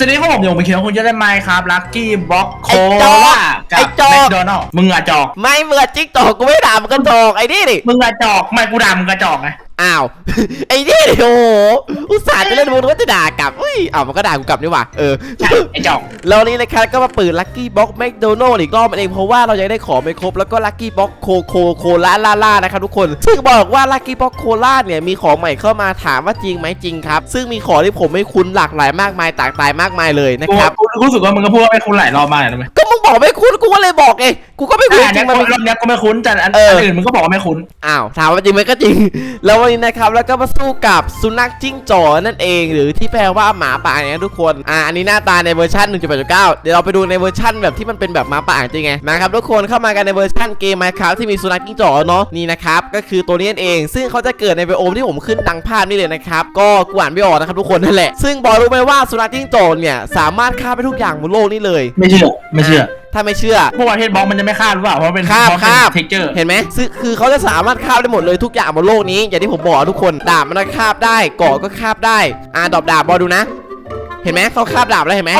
สวัสดีครับผมอยู่ผมเขียวคุณจะได้ไมค์ครับลักกี้บล็อกโคไอ้จอกล่ากัไอ้บจอกแมคโดนัลด์มึงอะจอก ไม่เหมือนจิ๊กตอกกูไม่ด่ามันกระจอกไอ้นี่ดิมึงอะจอกไม่กูด่ามึงกระจอกไง อ้าว ไอ้นี่ดิโอ้โหอุตส่าห์จะเล่นมุกก็จะด่ากลับเฮ้ยอ้าวมันก็ด่ากูกลับนี่หว่าเออใช่ไอ้จอกแล้ววันนี้นะครับก็มาเปิดลัคกี้บ็อกแมคโดนัลล์อีกรอบมันเองเพราะว่าเรายังได้ของไม่ครบแล้วก็ลัคกี้บ็อกโคโคโคล่าล่าล่านะครับทุกคนซึ่งบอกว่าลัคกี้บ็อกโคล่าเนี่ยมีของใหม่เข้ามาถามว่าจริงไหมจริงครับ ซึ่งมีของที่ผมไม่คุ้นหลากหลายมากมายต่างตายมากมายเลยนะกูครับกูกูรู้สึกว่ามึงก็พูดว่าไม่คุ้นหลายรอบมากเลยนะเว้ยก็มึงบอกไม่คุ้นกูก็เลยบอกไง กูก็ไม่คุ้นอ่าจริเนี่ยงมันรอบเนี้ยก็ไม่คุ้นแต่อันเอออั นอื่นมึงก็บอกว่าไม่คุ้น อ้าวถามว่าจริงไหมก็จริง แล้ววันนี้นะครับแล้วก็มาสู้กับสุนัขจิ้งจอกนั่นเองหรือที่แปลว่าหมาป่าเนี่ยทุกคนอ่าอันนี้หน้าตาในเวอร์ชัน1.8.9 เดี๋ยวเราไปดูในเวอร์ชันแบบที่มันเป็นแบบหมาป่าจริงไงนะครับทุกคนเข้ามากันในเวอร์ชันเกม Minecraft ที่มีสุนัขจิ้งจอกเนาะนี่นะครับก็คือตัวนี้นั่นเอง ซึ่งเขาจะเกิดในไบโอมที่ผมขึ้นดังภาพนี่เลยนะครับก็กวานไม่ออกนะครับทุกคนนั่นแหละซึ่งบอกรู้ไหมว่าสุนัขจิ้งจอกเนี่ยสามารถฆ่าไปทุกอย่างบนโลกนี้เลย ไม่เชื่อ ไม่เชื่อถ้าไม่เชื่อพวกประเทศบล็อกมันจะไม่คาดหรือเปล่าเพราะเป็นคาบเพราะเป็นคาบเท็กเจอร์เห็นไหมซึ่งคือเขาจะสามารถคาบได้หมดเลยทุกอย่างบนโลกนี้อย่างที่ผมบอกทุกคนดาบมันก็คาบได้เกาะก็คาบได้อ่าดอบดาบบอลดูนะ เห็นไหมเขาคาบดาบแล้วเห็นไหม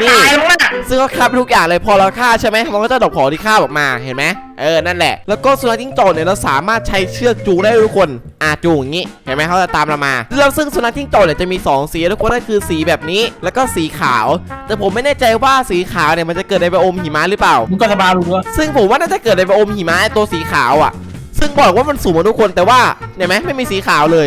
นี่ตายแล้วน่ะซึ่งเขาคาบไปทุกอย่างเลยพอเราฆ่าใช่ไหมมันก็จะดอกของที่คาบออกมาเห็นไหมเออนั่นแหละ แล้วก็สุนัขจิ้งจอกเนี่ยเราสามารถใช้เชือกจูงได้ด้วยทุกคนอ่าจูงอย่างงี้เห็นไหมเขาจะตามเรามาแล้วซึ่งสุนัขจิ้งจอกเนี่ยจะมีสองสีทุกคนก็คือสีแบบนี้แล้วก็สีขาว แต่ผมไม่แน่ใจว่าสีขาวเนี่ยมันจะเกิดในไบโอมหิมะหรือเปล่ามึงก็สบายรู้ว่าซึ่งผมว่าน่าจะเกิดในไบโอมหิมะไอ้ตัวสีขาวอะ ซึ่งบอกว่ามันสูงกว่าทุกคนแต่ว่าเห็นไหมไม่มีสีขาวเลย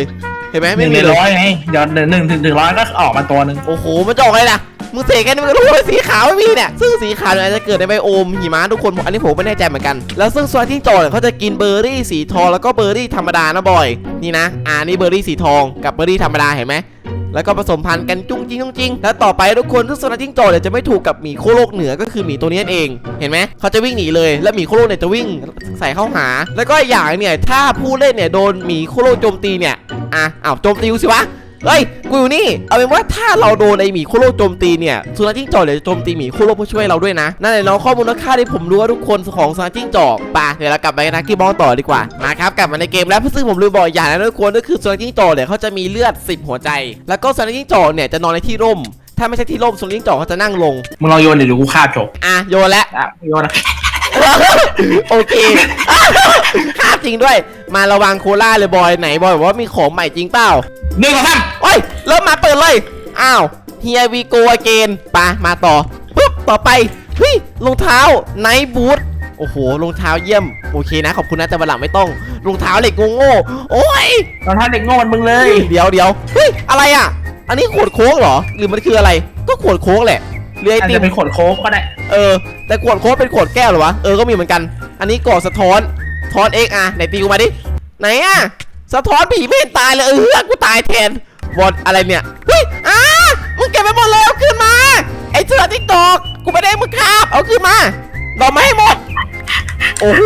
เห็นไหมหไม่นึ่งมีในเลยร้อยไงเดี๋ยวหนึ่งหนึ่งถึงถึงร้อยก็ออกมาตัวหนึ่งโอ้โหมันจะออกไงล่ะมึงเสกแค่นี้มึงก็รู้ว่าสีขาวไม่มีเนี่ยซึ่งสีขาวเนี่ยอาจจะเกิดในไบโอมหิมะทุกคนอันนี้ผมไม่แน่ใจเหมือนกันแล้วซึ่งส่วนที่จอเนี่ยเขาจะกินเบอร์รี่สีทองแล้วก็เบอร์รี่ธรรมดานะบอยนี่นะอ่านี่เบอร์รี่สีทองกับเบอร์รี่ธรรมดาเห็นไหม แล้วก็ผสมพันธุ์กันจุ้งจิ้งจุ้งจิ้งแล้วต่อไปทุกคนซึ่งสุนัขจิ้งจอกเนี่ยจะไม่ถูกกับหมีโคโลกเหนือก็คือหมีตัวนี้นั่นเอง เห็นไหมเขาจะวิ่งหนีเลย แล้วหมีโคโลกเนี่ยจะวิ่งใส่เข้าหา แล้วก็อีกอย่างเนี่ยถ้าผู้เล่นเนี่ยโดนหมีโคโลกโจมตีเนี่ย อะอ้าวโจมตีกูสิวะเฮ้ยกูอยู่นี่เอาเป็นว่าถ้าเราโดนไอหมีโคโลกโจมตีเนี่ยสุนัขจิ้งจอกเนี่ยจะโจมตีหมีโคโลกเพื่อช่วยเราด้วยนะนั่นแหละเนาะข้อมูลค่าที่ผมรู้ว่าทุกคนของสุนัขจิ้งจอกไปเดี๋ยวเรากลับไปนะกี้บอลต่อดีกว่ามาครับกลับมาในเกมแล้วซึ่งผมลืมบอกอย่างนะทุกคนก็คือสุนัขจิ้งจอกเนี่ยเขาจะมีเลือด 10 หัวใจ แล้วก็สุนัขจิ้งจอกเนี่ยจะนอนในที่ร่ม ถ้าไม่ใช่ที่ร่มสุนัขจิ้งจอกเขาจะนั่งลงมึงลองโยนเดี๋ยวกูคาบจบอะโยนแล้วอะโยนนะ โอเคคาบจริงด้วย มาระวังโคล่าเลยบอยไหนบอยบอกว่ามีของใหม่จริงเปล่าหนึ่งสองสามโอ้ยเริ่มมาเปิดเลย อ้าว here we go again ไปะมาต่อปุ๊บต่อไปเฮ้ยรองเท้าไนบูทโอ้โหรองเท้าเยี่ยม โอเคนะ ขอบคุณนะแต่วันหลังไม่ต้องรองเท้าเหล็กโง่ๆโอ้ยตอนท่าเด็กโง่มันมึงเลย เดี๋ยวเดี๋ยวเฮ้ยอะไรอะ อันนี้ขวดโค้กเหรอ หรือมันคืออะไร ก็ขวดโค้กแหละ เรือไออาจติจะมเป็นขวดโค้กก็ได้ เออแต่ขวดโค้กเป็นขวดแก้วเหรอวะเออก็มีเหมือนกัน อันนี้กรอกสะท้อนสะท้อนเอ็กอะไหนตีกูมาดิไหนอะสะท้อนผีไม่เห็นตายเลยเออกูตายแทนวอดอะไรเนี่ยเฮ้ยอ้ามึงเก็บไปหมดเลยเอาคืนมา ไอ้เสือติ๊กตอกกูไม่ได้ให้มึงคาบเอาคืนมาดอกไม้ให้หมดโอ้โห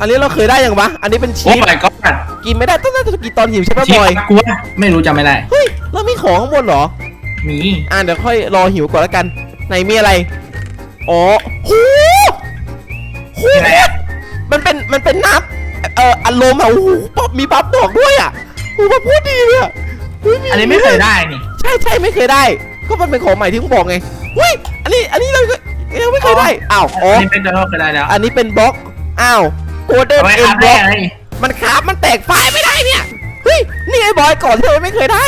อันนี้เราเคยได้ยังวะอันนี้เป็นโอ้ชีส my god กินไม่ได้ต้องน่าจะกินตอนหิวใช่ไหมชีบอย กูว่าไม่รู้จำไม่ได้เฮ้ยแล้วมีของข้างบนเหรอ มีอ่าเดี๋ยวค่อยรอหิวก่อนแล้วกันไหนมีอะไรอ๋อโหโหมีอะไรอะมันเป็นมันเป็นน้ำเอ่ออารมณ์อะโอ้โหป๊อปมีปั๊บดอกด้วยอะโอ้โหพูดดีเลยอะเฮ้ยอันนี้ไม่เคยได้นี่ใช่ใช่ไม่เคยได้ ก็มันเป็นของใหม่ที่ผมบอกไงเฮ้ยอันนี้อันนี้เราก็ยังไม่เคยได้อ้าวอ๋ออันนี้เป็นเดอเคยได้แล้วอันนี้เป็นบล็อกอ้าวโกลเด้นเอาไว้เอ็อันพบได้ล็อกไงมันคราฟมันแตกไฟล์ไม่ได้เนี่ยเฮ้ยนี่ไอ้บอยก่อนที่เราไม่เคยได้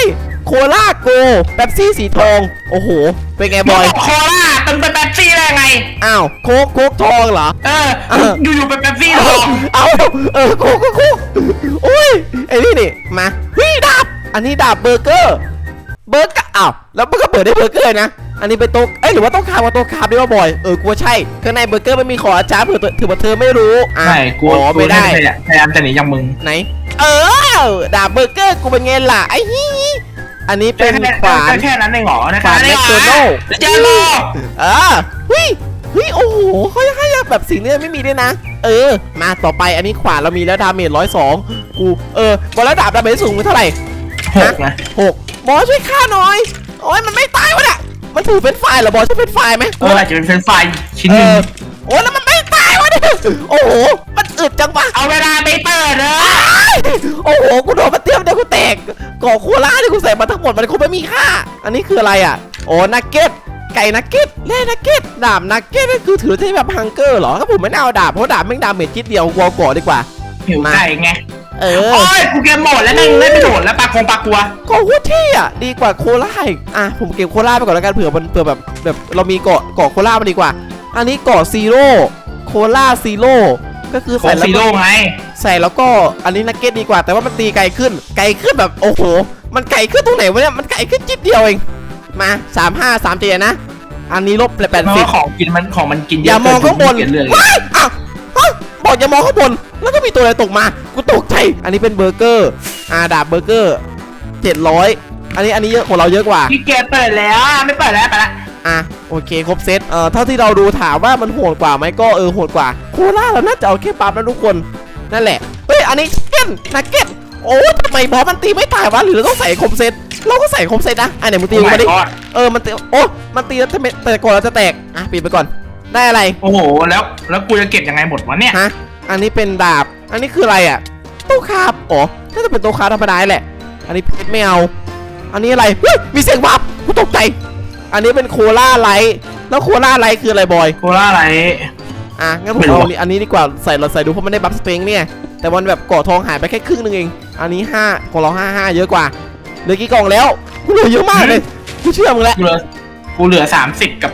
โคลาโกเป๊ปซี่สีทอง โอ้โห เป็นไงบบออยยโคล่าตึงเป็นแป๊บซี่ได้ไง อ้าว โค้กโค้กทองเหรอเออเออ อยู่ๆเป็นแป๊บซี่ทเอาอง เอาเออโค้กโค้กโค้กโอ้ย ไอ้นี่นี่ มาเฮ้ยดาบ อันนี้ดาบเบอร์เกอร์ เบอร์เกอร์ อ้าว แล้วมันก็เปิดได้เบอร์เกอร์นะ อันนี้เป็นโต๊ะเอ้ย หรือว่าต้องคาบกับโต๊ะคาบด้วยว่าบอย เออกูว่าใช่ ข้างในเบอร์เกอร์ไม่มีขออาจารย์เผื่อถือว่าเธอไม่รู้อะใช่กูอ๋อกูไม่ได้พยายามจะหนีจากมึง ไหน เออ ดาบเบอร์เกอร์ กูเป็นไงล่ะ ไอ้ฮี อันนี้เป็นแค่ขวานแค่นั้นเองเหรอนะขวานแค่แมคโดนัลด์เจอโลเออเฮ้ยเฮ้ยโอ้โหเขายังให้แบบสิ่งนี้ไม่มีด้วยนะ เออ มาต่อไปอันนี้ขวานเรามีแล้วดาเมจร้อยสองกูเออบอลแล้วดาบดาเมจสูงเท่าไหร่หกนะหกบอลช่วยฆ่าหน่อย โอ้ยมันไม่ตายวะเนี่ยมันถือเป็นไฟล์เหรอบอลใช่เป็นไฟล์ไหมเอออาจจะเป็นเฟรนช์ฟรายชิ้นเอหนึ่งอโอ้ยแล้วมันไม่ตายวะเนี่ยโอ้โหมันอึดจังวะเอาเวลาไปเปิดเลยโอ้โหกูโดน ก่อโคล่าที่กูใส่มาทั้งหมดมันคงไม่มีค่า อันนี้คืออะไรอะ โอ้นักเก็ตไก่นักเก็ตเล่นักเก็ตดาบนักเก็ตนั่นคือถือที่แบบฮังเกอร์เหรอถ้าผมไม่น่าเอาดาบเพราะดาบแม่งดาเมจจิดเดียวกูเอาก่อดีกว่าหิวไก่ไงเอโอ้อยกูเกมหมดแล้วแม่งเล่นไม่โดดแล้วปลาคงปลากลัวก่อโคตรเที่อะดีกว่าโคล่าอีกอะผมเก็บโคล่าไปก่อนแล้วกันเผื่อมันเผื่อแบบแบบเรามีเกาะเกาะโคล่ามาดีกว่า อันนี้เกาะซีโร่โคล่าซีโร่ ก็คือโคใส่แล้วซีก็โร่ไง ใส่แล้วก็อันนี้นักเก็ตดีกว่า แต่ว่ามันตีไกลขึ้น ไกลขึ้นแบบโอ้โห มันไกลขึ้นตรงไหนวะเนี่ย มันไกลขึ้นจิตเดียวเอง มาสามห้าสามเจ็ดนะ อันนี้ลบแปดเพราะสิบว่าของกินมันของมันกินเยอย่าอะมองข้างบนเกินเรื่องเลยว้ายอ้าวอ้าวบอกอย่ามองข้างบน แล้วก็มีตัวอะไรตกมา กูตกใจ อันนี้เป็นเบอร์เกอร์ อ่าดาบเบอร์เกอร์เจ็ดร้อยอันนี้อันนี้เยอะของเราเยอะกว่า พี่เกมเปิดแล้วอะไม่เปิดแล้วไปละ อะโอเคครบเซตเอ่อเท่าที่เราดูถามว่ามันโหดกว่าไหมก็เออโหดกว่าโคล่าเราน่าจะเอาแค่ปั๊บนะทุกคนนั่นแหละเฮ้ยอันนี้เก็ตนักเก็ตโอ้ทำไมบอสมันตีไม่ตายวะหรือเราต้องใส่ครบเซตเราก็ใส่ครบเซตนะอะไหนมึงตีโอ้กู my มาดิ god เออมันตีโอ้มันตีแล้วทำไมแต่ก่อนเราจะแตกอะปิดไปก่อนได้อะไรโอ้โหแล้วแล้วกูจะเก็บยังไงหมดวะเนี่ยฮะอันนี้เป็นดาบ อันนี้คืออะไรอะตู้คาบอ๋อน่าจะเป็นตู้คาบธรรมดาแหละ อันนี้เพชรไม่เอา อันนี้อะไรเฮ้ยมีเสียงวับกูตกใจ อันนี้เป็นโคล่าไลท์แล้วโคล่าไลท์คืออะไรบอย โคล่าอะไร อะงั้นผมไม่รู้ เอาอันนี้อันนี้ดีกว่าใส่เราใส่ดูเพราะมันได้บัฟสเตรงเนี่ย แต่มันแบบก่อทองหายไปแค่ครึ่งนึงเอง อันนี้5ของเรา5 5เยอะกว่าเหลือกี่กล่องแล้วกูเหลือเยอะมากเลยกูเชื่อมึงแล้วกูเหลือกูเหลือสามสิบกับ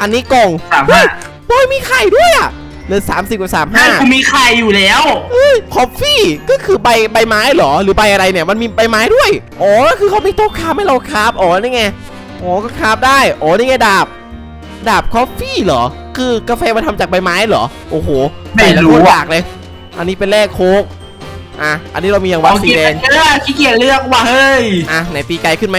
อันนี้กล่องสามห้าบอยมีไข่ด้วยอะเหลือ30กับใช่กู35มีไข่อยู่แล้วเฮ้ยคอฟฟี่ก็คือใบใบไม้เหรอหรือใบอะไรเนี่ยมันมีใบไม้ด้วย อ๋อก็คือเขามีโต๊ะคราฟให้เราคราฟอ๋อนี่ไง อ๋อก็คราฟได้อ๋อนี่ไงดาบ ดาบคอฟฟี่เหรอ คือกาแฟมาทำจากใบไม้เหรอ โอ้โหไม่ใส่แล้วรู้โคตรอะอยากเลย อันนี้เป็นแร่โค้กอะ อันนี้เรามีอย่างวัดเอาสีกินแดงเยอะขี้เกียจเลือกว่ะเฮ้ยอะไหนตีไกลขึ้นไหม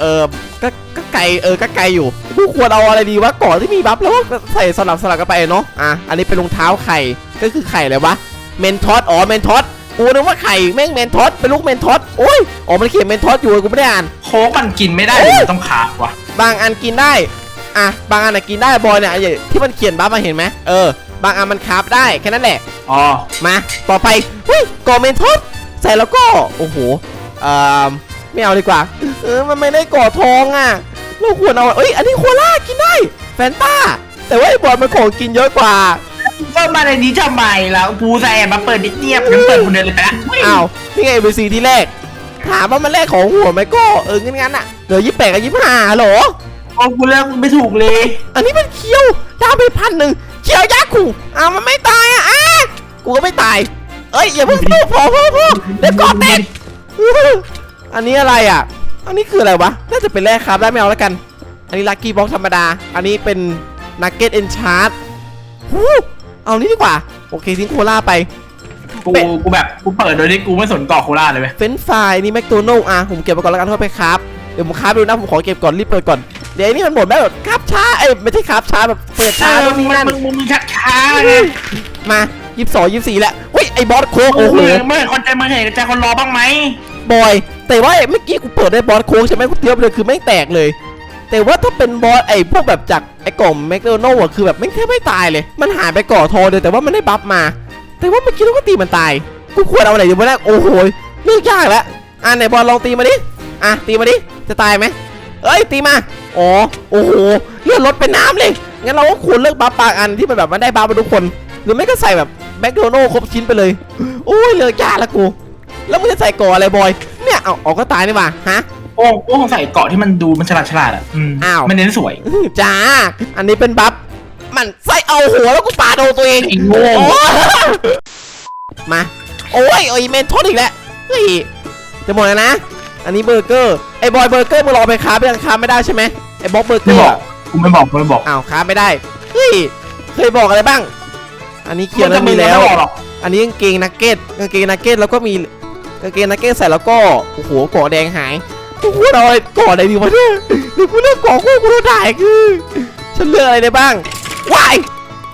เออก็ก็ไกลเออก็ไกลอยู่กูควรเอาอะไรดีวะก่อนที่มีบัฟแล้วก็ใส่สลับสลับกันไปเนาะอะอันนี้เป็นรองเท้าไข่ก็คือไข่อะไรวะเมนทอสอ๋อเมนทอส กูนึกว่าไข่แม่งเมนทอสเป็นลูกเมนทอสโอ้ยอ๋อมันเขียนเมนทอสอยู่กูไม่ได้อ่าน โค้กมันกินไม่ได้เลยมันต้องขาดว่ะบางอันกินได้อะบางอันน่ะกินได้บอยเนี่ยอย่างที่มันเขียนบัฟมาเห็นไหมเออบางอันมันคราฟได้แค่นั้นแหละ อ๋อมาต่อไปเฮ้ยกอเมนทอสใส่แล้วก็โอ้โหเอ่อไม่เอาดีกว่า เออมันไม่ได้ก่อทองอะเราควรเอาเอ้ยอันนี้โคล่ากินได้แฟนต้าแต่ว่าไอ้บอลมันของกินเยอะกว่า ก็มาในนี้ทำไมแล้วกูใส่มาเปิดนิดเนียบงั้นเปิดคนเดียวเลยไปละอ้าวนี่ไง ABC ที่แรก ถามว่ามันแรกของหัวไหมก็เอองั้นงั้นๆอะเหลือยี่แปดกับยี่ห้าเหรอโอ้กูเลือกไม่ถูกเลย อันนี้มันเคี้ยวดาวไปพันหนึ่งเคี้ยวยักษ์ขู่อ้าวมันไม่ตายอะอ้ากูก็ไม่ตาย เอ้ยอย่าเพิ่งพูดพอพอพอเดี๋ยวก่อนเต้นอันนี้อะไรอะ อันนี้คืออะไรวะ น่าจะเป็นแร่ครับได้ไม่เอาแล้วกัน อันนี้ลัคกี้บ็อกธรรมดา อันนี้เป็นนักเก็ตเอนชาร์ด เอานี้ดีกว่า โอเคทิ้งโคล่าไป กู กูแบบ กูเปิดโดยที่กูไม่สนต่อโคราชเลยเว้ยเฟรนช์ฟรายนี่แมคโดนัลล์อะผมเก็บไปก่อนแล้วกันเข้าไปครับ เดี๋ยวผมครับดูนะผมขอเก็บก่อนรีบเปิดก่อน เดี๋ยวไอ้นี่มันหมดแล้วแบบครับช้า เอ้ยไม่ใช่ครับช้าแบบเปิดเอช้าอตรงมึงนี้นั่นมึงมึงมึงช้าช้าๆไงมายี่สิบสองยี่สิบสี่แล้วอุ้ยไอ้บอสโค้กโอ้โอ้โห โหเมื่อคนใจมึงเห็นใจคนรอบ้างไหมบอย แต่ว่าเมื่อกี้กูเปิดได้บอสโค้กใช่ไหมกูเทียบเลยคือไม่แตกเลย แต่ว่าถ้าเป็นบอสไอ้พวกแบบจากไอ้กล่องแมคโดนัลล์อะคือแบบไม่แทบไม่ตายเลย มันหายไปก่อทองเลยแต่ว่ามันได้บัฟมา แต่ว่าเมื่อกี้เราก็ตีมันตายกูควรเอาอะไรดีวะเนี่ยโอ้โหเลือกยากแล้วอะไหนบอลลองตีมาดิอะตีมาดิจะตายไหมเอ้ยตีมาอ๋อโอ้โหเลือดลดเป็นน้ำเลยงั้นเราก็ควรเลือกบัฟบางอันที่มันแบบมันได้บัฟมาทุกคน หรือไม่ก็ใส่แบบแมคโดนัลล์ครบชิ้นไปเลยโอ้ยเลือกยากแล้วกู แล้วมึงจะใส่ก่ออะไรบอยเนี่ยเอาออกก็ตายนี่มาฮะ อ้โอ้ใส่เกาะที่มันดูมันฉลาดฉลาดๆอะอืมอ้าว มันเน้นสวยอื้อจ้า อันนี้เป็นบัฟ มันใส่เอาหัวแล้วกูปาโดนตัวเองไอ้โง่โอ้มา โอ้ยโอ้ยเมนทอนอีกแล้ว เฮ้ย จะหมดแล้วนะ อันนี้เบอร์เกอร์ ไอ้บอยเบอร์เกอร์มึงรอไปค้าไปยังค้าไม่ได้ใช่ไหมไอ้บ๊อบเบอร์เกไม่อร์บอกกูไม่บอกกูไม่บอกอ้าวค้าไม่ได้ เฮ้ย เคยบอกอะไรบ้าง อันนี้เขียนแล้วมีแล้วไบอกหรอกอันนี้กางเกงนักเก็ตกางเกงนักเก็ตแล้วก็มีกางเกงนักเก็ตใส่แล้วก็ โอ้โหเกาะแดงหาย กูควรเอาอะไรเกาะอะไรดีวะเนี่ยหรือกูเลือกเกาะกูกูโดนด่าอีกคือ ฉันเลือกอะไรได้บ้างวาย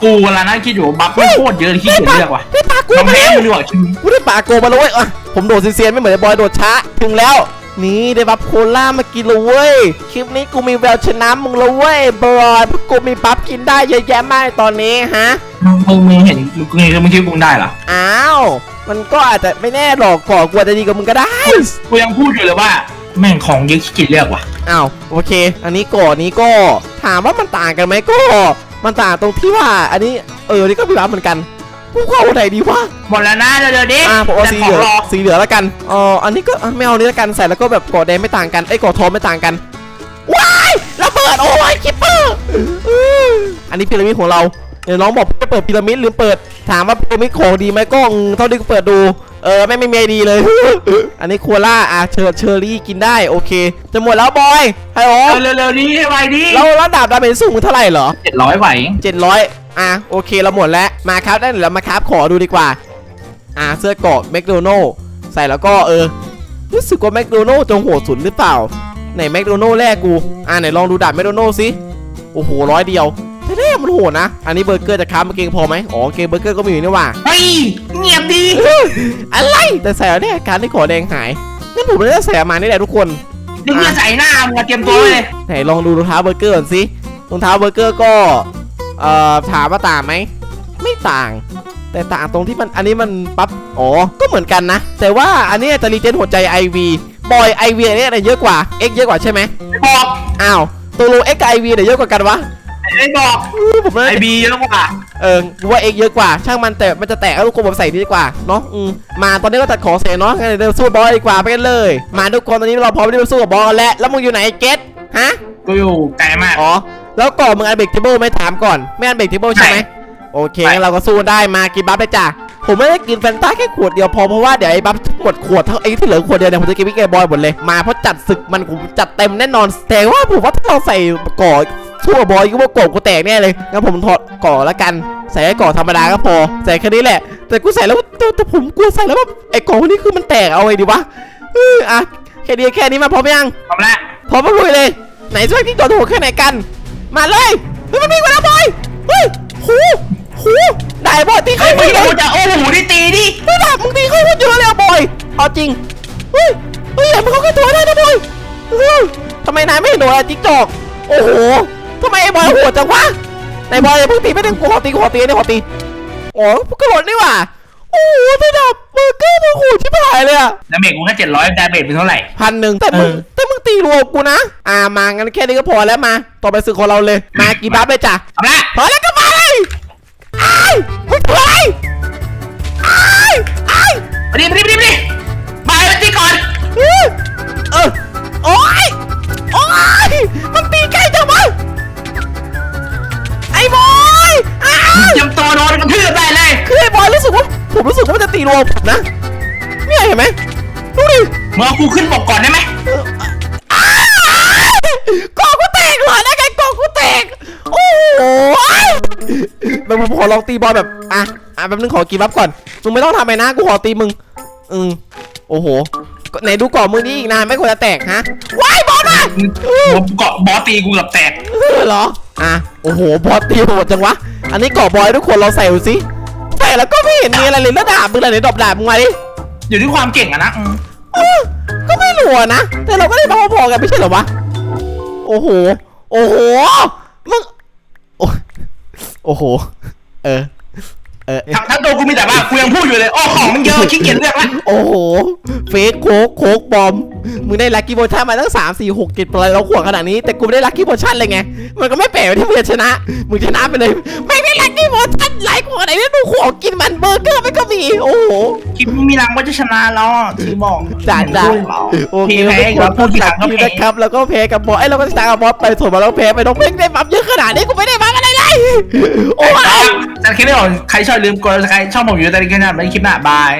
กูกำลังนั่งคิดอยู่ว่าบัฟไม่โคตรเยอะเลยขี้เกียจเลือกว่ะได้ปลาโกน้องมาแพ้แล้วมันดีกว่าคิดกูได้ปลาโกมาแล้วเว้ยอะผมโดดเซียนๆไม่เหมือนไอ้บอยโดดช้าถึงแล้วนี่ได้บัฟโคล่ามากินเลยเว้ย คลิปนี้กูมีแววชนะมึงแล้วเว้ยบอยเพราะกูมีบัฟกินได้เยอะแยะมากตอนนี้ฮะ มึงมึงมึงเห็นมึงเห็นมึงคิดว่ามึงได้เหรอ อ้าว มันก็อาจจะไม่แน่หรอกก่อกลัวจะดีกับมึงก็ได้ กูยังพูดอยู่เลยว่า แม่งของเยอะขี้เกียจเลือกว่ะ อ้าวโอเค อันนี้ก่อนนี้ก็ถามว่ามันต่างกันไหมก็ มันต่างตรงที่ว่า อันนี้เออนี่ก็พี่รับเหมือนกันกูเข้าไหนดีวะหมดแล้วนะเดี๋ยวๆดิอ่าผมเอาแต่สีขเหอลืองรอสีเหลืองแล้วกันอ๋ออันนี้ก็อะไม่เอานี้แล้วกันใส่แล้วก็แบบก่อแดงไม่ต่างกันไอ้ยก่อทองไม่ต่างกันว้ายระเบิดโอ้ยคิปเปอร์อันนี้พีระมิดของเราเดี๋ยวน้องบอกจะเปิดพีระมิดหรือเปิด ถามว่าพีระมิดของดีไหมก็อืมเท่าที่กูเปิดดูเออไม่ไม่มีไอดีเลย อันนี้โคล่าอะเชอร์เชอร์รี่กินได้โอเค จะหมดแล้วบอยฮัลโหลเร็วๆดิไวดิแล้วระดับดาเมจสูงเท่าไหร่เหรอเจ็ดร้อยไหว700อะโอเคเราหมดแล้วมาครับได้เดี๋ยวเรามาครับขอดูดีกว่า อะเสื้อเกราะแมคโดนัลใส่แล้วก็เออรู้สึกว่าแมคโดนัลจะโหดสุดหรือเปล่าไหนแมคโดนัลแรกกูอะไหนลองดูดาบแมคโดนัลสิโอ้โหร้อยเดียวแต่แรก มันโหดนะ อันนี้เบอร์เกอร์จะค้ามาเกงพอไหมอ๋อเกงเบอร์เกอร์ก็มีอยู่นี่หว่าเฮ้ยเงียบดีอะไรแต่ใส่แล้วเนี่ยการที่ขอแดงหายงั้นผมเลยจะใส่มานี่แหละทุกคนนี่เพื่อใส่หน้ามึงอะเตรียมตัวไว้เลยไหนลองดูรองเท้าเบอร์เกอร์ก่อนสิรองเท้าเบอร์เกอร์ก็เอ่อถามว่าต่างไหมไม่ต่าง แต่ต่างตรงที่มันอันนี้มันปั๊บอ๋อก็เหมือนกันนะ แต่ว่าอันนี้จะรีเจนหัวใจ IV บอย IV อันนี้อะไรเยอะกว่า X เยอะกว่าใช่ไหมบอกอ้าวตัวโล X กับ IV ไหนเยอะกว่ากันวะ ไอ้บอกอื้อผมเลยไอบีเยอะกว่าเออกูว่า X เยอะกว่าช่างมันแต่มันจะแตกแล้วทุกคนผมใส่ดีกว่าเนาะอืมมาตอนนี้ก็ตัดของเสียเนาะงั้นเดี๋ยวสู้บอยดีกว่าไปกันเลย มาทุกคนตอนนี้เราพร้อมที่จะสู้กับบอลแล้วแล้วมึงอยู่ไหนเกตฮะกูอยู่ไกลมากอ๋อแล้วก่อนมึงอันเบรกเทเบิลไหม่ถามก่อนไม่อันเบรกเทเบิลใช่ไหมไม่โอเคไม่งั้นเราก็สู้ได้มากินบัฟเลยจ้ะผมไม่ได้กินแฟนตาแค่ขวดเดียวพอเพราะว่าเดี๋ยวไอ้บัฟหมดขวดทั้งไอ้ที่เหลือขวดเดียวเนี่ยผมจะกินวิกเกบอยหมดเลยมาเพราะจัดศึกมันผมจัดเต็มแน่นอนแต่ว่าผมว่าถ้าเราใส่ก่อ ทั่วบอยก็ว่าก่อกูแตกแน่เลยงั้นผมถอดก่อละกัน ใส่ไอ้ก่อธรรมดาก็พอ ใส่แค่นี้แหละ แต่กูใส่แล้วแต่แต่ผมกลัวใส่แล้วแบบไอ้ก่อคนนี้คือมันแตกเอาไงดีวะเอออะแค่นี้แค่นี้มาพร้อมยังทำละพร้อมมาลุยเลย ไหนช่วยกิ้งก่อนโหดแค่ไหนกัน มาเลยเฮ้ยมันวิ่งมาแล้วบอยเฮ้ยหูหูได้บอยตีไอ้เข้ามึไปงเลยกูจะโอ้โหนี่ตีดิเฮ้ยดาบมึงตีเข้าไปเยอะเลยอะบอยเอาจริงเฮ้ยเฮ้ยอย่ามึงเข้าแค่ตัวได้นะบอยเฮ้ยทำไมนายไม่เห็นโดนอะจิ๊กจอก โอ้โห ทำไมไอ้บอยโหดจังวะนายบอยอย่าเพิ่งตีไม่ได้กูขอตีกูขอตีนี่ขอตีอ๋อพวกกระโดดนี่หว่าโอ้โหแต่ดาบเบอร์เกอร์มันโหดชิบหายเลยอะดาเมจกูแค่เจ็ดร้อยดาเมจเป็นเท่าไหร่พันหนึ่งแต่มึงเออแต่มึงตีรวมกูนะ อ่ามางั้นแค่นี้ก็พอแล้วมา ต่อไปซื้อของเราเลย มากี่บัฟเลยจ้ะทำละพอแล้วก็มาเลยไอ้ายมึงทำอะไรไอ้ายอ้ายมาดิมาดิมาดิมาดิมาไอ้ตีก่อนเออเออโอ้ยโอ้ยมัน อ้บอยอ้ามึงวเตรียมตัวโดนกระทืบได้เลย คือไอ้บอยรู้สึกว่าผมรู้สึกว่ามันจะตีรวมผมนะเนี่ยเห็นไหมดูดิมึงเอากูขึ้นบกก่อนได้ไหมกองกูแตกเหรอนะไงกองกูแตกโอ้โหแบบผมขอลองตีบอลแบบอะอะแป๊บนึงขอกินบัฟก่อนมึงไม่ต้องทำไปนะกูขอตีมึงอืมโอ้โหไหนดูก่อนมือนี้อีกนานไม่ควรจะแตกฮะว้ายบอลมาผมเกาะบอสตีกูเกือบแตกเออเหรอ อะโอ้โหบอสตีโหดจังวะ อันนี้ก่อบอยทุกคนเราใส่ดูสิใส่แล้วก็ไม่เห็นมีอะไรเลยแล้วดาบมึงอะไรดอกดาบมึงมาดิ อยู่ที่ความเก่งอะนะอืมเออก็ไม่หลัวนะ แต่เราก็ได้มาพอๆกันไม่ใช่เหรอวะ โอ้โห โอ้โห มึง โอ้โอ้โห เออ เออ ทั้งทั้งตัวกูมีแต่ว่ากูยังพูดอยู่เลยโอ้ของมันเยอะขี้เกียจเลือกละ โอ้โห เฟสโคกโคกบอมมึงได้ลัคกี้โบชั่นมาตั้ง3 4 6 7ปลายเราขวดขนาดนี้แต่กูไม่ได้ลัคกี้โบชั่นเลยไงมันก็ไม่แปลกที่มึงจะชนะ มึงชนะไปเลย ไม่ได้ลัคกี้โบชั่นหลายขวดไหนไม่ดูของกินมันเบอร์เกอร์ไม่ก็มีโอ้โหคิดว่ามีรังว่าจะชนะแล้วอะที่บอกจ้าจ้าโอเคพี่แพ้อีกแล้วพูดทีหลังก็พี่แพ้นะครับแล้วก็แพ้กับบอสไอ้ยเราก็ชนะกับบอสไปส่วนมาแล้วแพ้ไปน้องเพ่งได้บัฟเยอะขนาดนี้กูไม่ได้บัฟอะไรเลยโอ้ยแต่คลิปไม่ออกใครชอบลืมกดใครชอบผมอยู่แต่คลิปหน้าไม่คลิปหน้าบาย